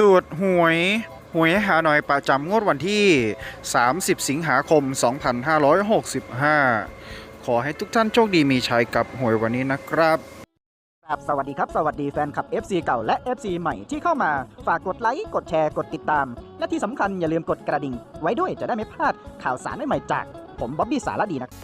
ตรวจหวยหวยหาหน่อยประจำงวดวันที่ 30 สิงหาคม 2565 ขอให้ทุกท่านโชคดีมีชัยกับหวยวันนี้นะครับครับสวัสดีครับ สวัสดีแฟนคลับ FC เก่าและ FC ใหม่ที่เข้ามาฝากกดไลค์ กดแชร์ กดติดตาม และที่สำคัญอย่าลืมกดกระดิ่ง ไว้ด้วยจะได้ไม่พลาดข่าวสารใหม่ๆจาก ผมบ๊อบบี้สารดีนะครับ